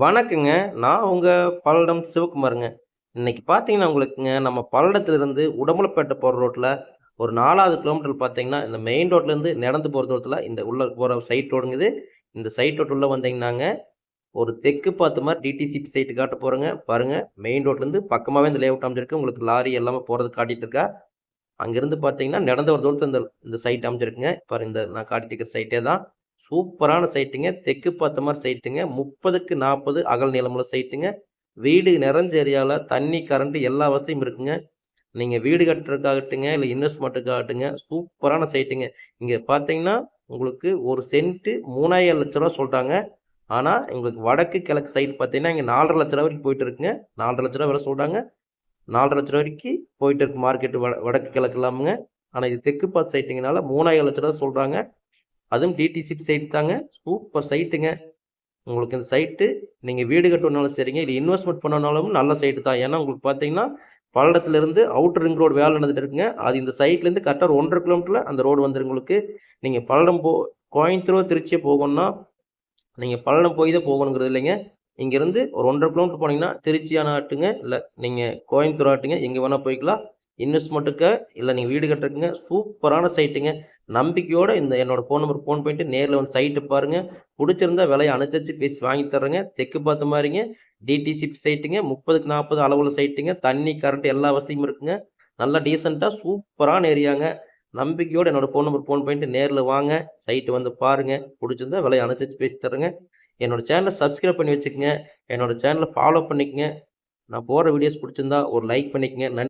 வணக்கங்க. நான் உங்கள் பல்லடம் சிவகுமாருங்க. இன்னைக்கு பார்த்தீங்கன்னா உங்களுக்குங்க, நம்ம பல்லடத்துலேருந்து உடம்புலப்பேட்டை போகிற ரோட்டில் ஒரு நாலாவது கிலோமீட்டர் பார்த்தீங்கன்னா, இந்த மெயின் ரோட்லேருந்து நடந்து போகிற தூரத்தில் இந்த உள்ளே போகிற சைட் ரோடுங்குது இந்த சைட் ரோட் உள்ளே வந்தீங்கன்னாங்க, ஒரு தெற்கு பார்த்த மாதிரி டிடிசிபி சைட் காட்ட போகிறோங்க பாருங்க, மெயின் ரோட்லேருந்து பக்கமாகவே இந்த லேஅவுட் அமைஞ்சிருக்கு. உங்களுக்கு லாரி எல்லாமே போகிறது காட்டிகிட்டு இருக்கா. அங்கேருந்து பார்த்தீங்கன்னா, நடந்து ஒரு தூரத்தில் இந்த இந்த சைட் அமைஞ்சிருக்குங்க. பாருங்க இந்த நான் காட்டிட்டு இருக்கிற சைட்டே தான். சூப்பரான சைட்டுங்க. தெற்கு பார்த்த மாதிரி சைட்டுங்க. முப்பதுக்கு நாற்பது அகல் நீளமுள்ள சைட்டுங்க. வீடு நிறைஞ்ச ஏரியாவில் தண்ணி, கரண்ட் எல்லா வசதியும் இருக்குங்க. நீங்கள் வீடு கட்டுறதுக்காகட்டுங்க, இல்லை இன்வெஸ்ட்மெண்ட்டுக்காகட்டுங்க சூப்பரான சைட்டுங்க. இங்கே பார்த்தீங்கன்னா, உங்களுக்கு ஒரு சென்ட்டு மூணாயிரம் லட்ச ரூபா சொல்கிறாங்க ஆனால் உங்களுக்கு வடக்கு, கிழக்கு சைடு பார்த்தீங்கன்னா, இங்கே நாலரை லட்ச ரூபா வரைக்கும் போயிட்டு இருக்குங்க. நாலரை லட்சரூவா வரை சொல்கிறாங்க நாலரை லட்ச ரூபா வரைக்கும் போயிட்டு இருக்கு மார்க்கெட்டு வ வடக்கு, கிழக்கு இல்லாமங்க ஆனால் இது தெற்கு பார்த்து சைட்டுங்கனால ரூ. 3,500,000 சொல்றாங்க. அதுவும் டிடிசி சைட் தாங்க. சூப்பர் சைட்டுங்க. உங்களுக்கு இந்த சைட்டு நீங்கள் வீடு கட்டணுனாலும் சரிங்க, இது இன்வெஸ்ட்மெண்ட் பண்ணனாலும் நல்ல சைட்டு தான். ஏன்னா, உங்களுக்கு பார்த்தீங்கன்னா, பல்லடத்துலேருந்து அவுட்டர் ரிங் ரோடு வேலை நடந்துட்டு இருக்குங்க. அது இந்த சைட்லேருந்து கரெக்டாக ஒரு 1 1/2 கிலோமீட்டர்ல அந்த ரோடு வந்துடும் உங்களுக்கு. நீங்கள் பல்லடம் போ கோயம்புத்தூரோ, திருச்சியே போகணும்னா, நீங்கள் பல்லடம் போய் தான் போகணுங்கிறது இல்லைங்க. இங்கேருந்து ஒரு 1 1/2 கிலோமீட்டர் போனீங்கன்னா, திருச்சியான ஆட்டுங்க, இல்லை நீங்கள் கோயம்புத்தூர் ஆட்டுங்க, எங்கே வேணால் போய்க்கலாம். இன்வெஸ்ட்மெண்ட்டுக்கு இல்லை நீங்கள் வீடு கட்டுறதுக்குங்க சூப்பரான சைட்டுங்க. நம்பிக்கையோடு இந்த என்னோடய ஃபோன் நம்பர் ஃபோன் பண்ணிட்டு நேரில் வந்து சைட்டு பாருங்கள் பிடிச்சிருந்தா விலைய அனுசரிச்சு பேசி வாங்கி தர்றேங்க. தெற்கு பார்த்த மாதிரிங்க டிடிசி சைட்டுங்க. 30க்கு 40 அளவுள்ள சைட்டுங்க. தண்ணி, கரண்ட் எல்லா வசதியும் இருக்குங்க. நல்லா டீசெண்டாக சூப்பரான ஏரியாங்க. நம்பிக்கையோட என்னோடய ஃபோன் நம்பர் ஃபோன் பண்ணிட்டு நேரில் வாங்க. சைட்டு வந்து பாருங்க. பிடிச்சிருந்தா விலையை அனுசரித்து பேசி தர்றேங்க. என்னோட சேனலை சப்ஸ்கிரைப் பண்ணி வச்சுக்கோங்க என்னோடய சேனலை ஃபாலோ பண்ணிக்கங்க. நான் போகிற வீடியோஸ் பிடிச்சிருந்தா ஒரு லைக் பண்ணிக்கங்க. நன்றி